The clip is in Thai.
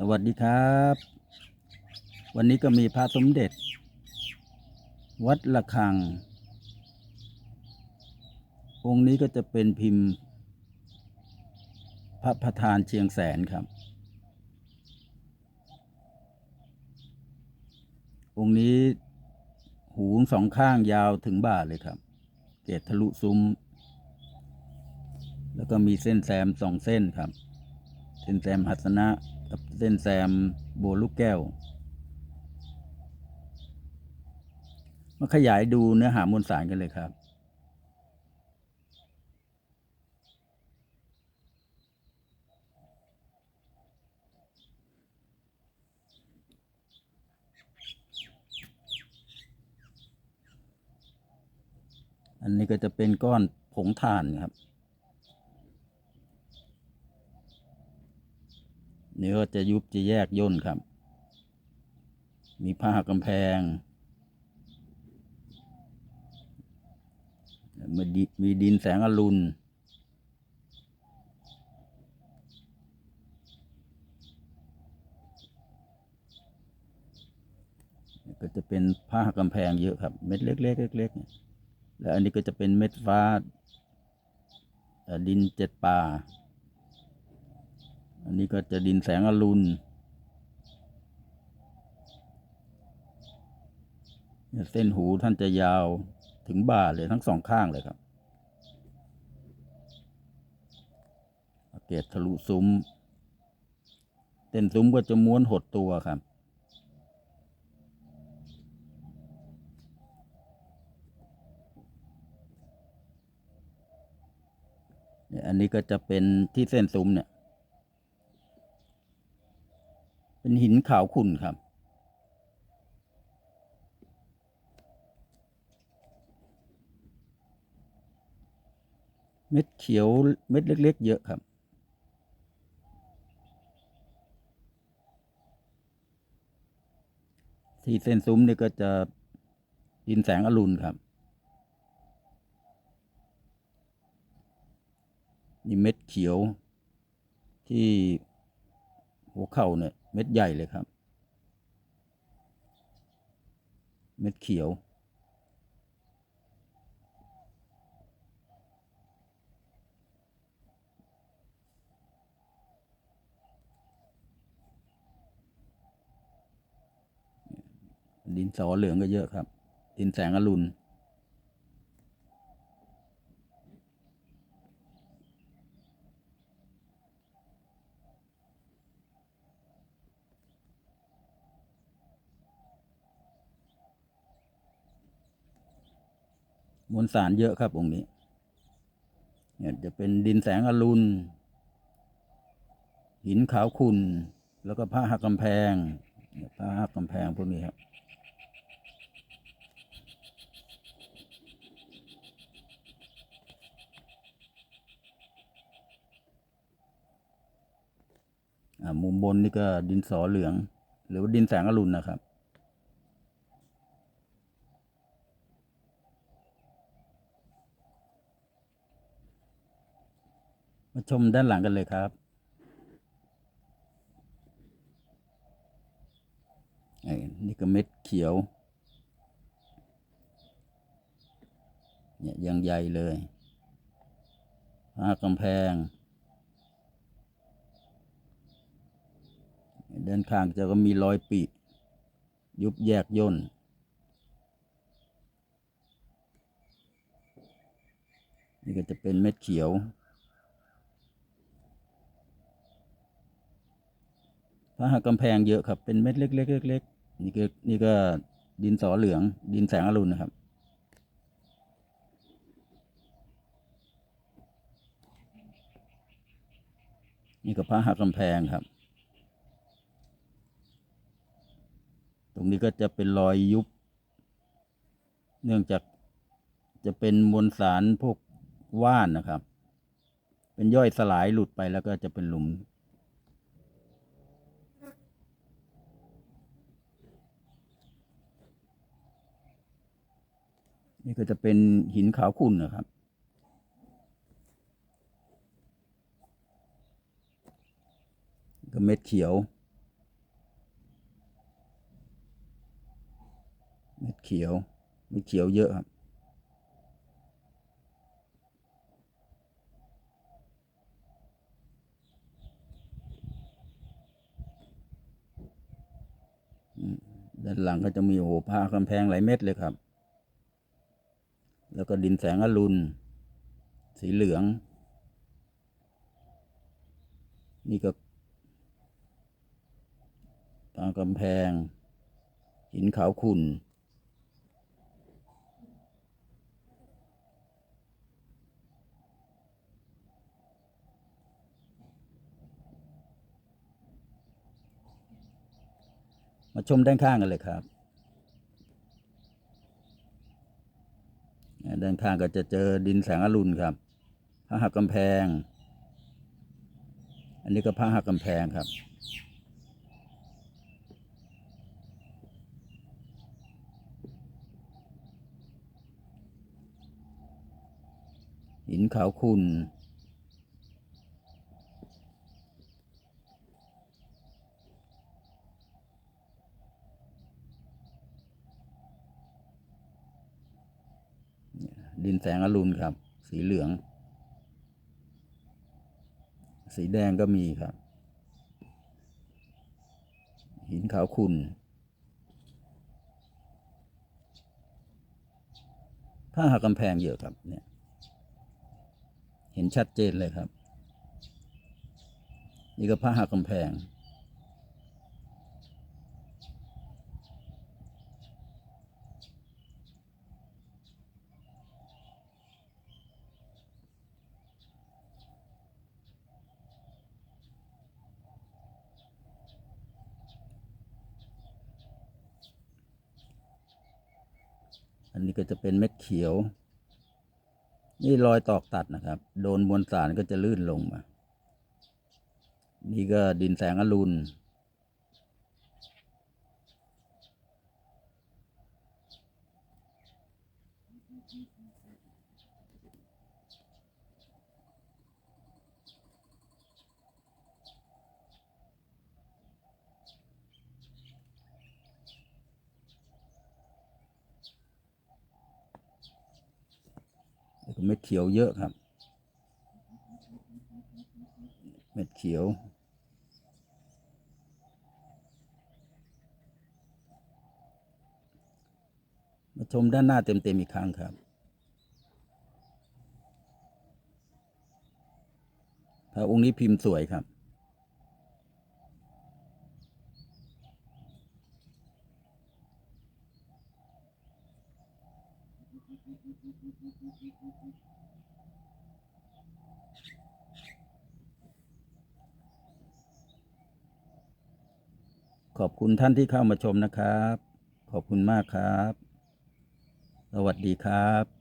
สวัสดีครับ วันนี้ก็มีพระสมเด็จ วัดละคัง องค์นี้ก็จะเป็นพิมพ์ พระประธานเชียงแสนครับ องค์นี้หูสองข้างยาวถึงบ่าเลยครับ เกตทะลุซุ้ม แล้วก็มีเส้นแซมสองเส้นครับ เส้นแซมหัสนะ กับเส้นแซมโบลูกแก้ว มาขยายดูเนื้อหามวลสารกันเลยครับอันนี้ก็จะเป็นก้อนผงถ่านครับ เนื้อจะยุบจะแยกย่นครับ มีผ้ากำแพงมีดิมีดินแสงอรุณก็จะเป็นผ้ากำแพงเยอะครับ เม็ดเล็กๆเล็กๆแล้วอันนี้ก็จะเป็นเม็ดฟ้าดินเจ็ดป่า อันนี้ก็จะดินแสงอรุณเส้นหูท่านจะยาวถึงบ่าเลยทั้งสองข้างเลยครับเกตทะลุซุ้ม เต้นซุ้มก็จะม้วนหดตัวครับ อันนี้ก็จะเป็นที่เส้นซุ้มเนี่ย เป็นหินขาวขุ่นครับ เม็ดเขียวเม็ดเล็ก ๆ เยอะครับที่เส้นซุ้มนี่ก็จะดินแสงอรุณครับ นี่เม็ดเขียวที่หัวเข่าเนี่ย เม็ดใหญ่เลยครับ เม็ดเขียว ดินสอเหลืองก็เยอะครับ ดินแสงอรุณ มวลสารเยอะครับองค์นี้ เนี่ยจะเป็นดินแสงอรุณ หินขาวขุ่นแล้วก็ผ้าหักกำแพงเนี่ยผ้าหักกำแพงพวกนี้ครับมุมบนนี่ก็ดินสอเหลือง หรือว่าดินแสงอรุณนะครับ มาชมด้านหลังกันเลยครับ นี่ก็เม็ดเขียว เนี่ยยังใหญ่เลยผ้ากำแพง ด้านข้างจะก็มีรอยปียุบแยกย่นนี่ก็จะเป็นเม็ดเขียว พระหักกำแพงเยอะครับ เป็นเม็ดเล็กๆเล็กๆนี่ก็นี่ก็ดินสอเหลือง ดินแสงอรุณนะครับ นี่ก็พระหักกำแพงครับ ตรงนี้ก็จะเป็นรอยยุบ เนื่องจากจะเป็นมวลสารพวกว่านนะครับ เป็นย่อยสลายหลุดไปแล้วก็จะเป็นหลุม นี่ก็จะเป็นหินขาวขุ่นนะครับ ก็เม็ดเขียว เม็ดเขียว เม็ดเขียวเยอะครับด้านหลังก็จะมีโอ้ผ้ากำแพงหลายเม็ดเลยครับ แล้วก็ดินแสงอรุณ สีเหลือง นี่ก็ตามกำแพง หินขาวขุ่นมาชมด้านข้างกันเลยครับอ่า ด้านข้างก็จะเจอดินแสงอรุณครับพระหักกำแพง อันนี้ก็พระหักกำแพงครับ หินขาวขุ่น ดินแสงอรุณครับ สีเหลือง สีแดงก็มีครับ หินขาวขุ่นผ้าหักกำแพงเยอะครับเนี่ย เห็นชัดเจนเลยครับ นี่ก็ผ้าหักกำแพง อันนี้ก็จะเป็นเม็ดเขียว นี่รอยตอกตัดนะครับ โดนมวลสารก็จะลื่นลงมา นี่ก็ดินแสงอรุณ เม็ดเขียวเยอะครับ เม็ดเขียว มาชมด้านหน้าเต็มๆอีกครั้งครับพระองค์นี้พิมพ์สวยครับ ขอบคุณท่านที่เข้ามาชมนะครับ ขอบคุณมากครับ สวัสดีครับ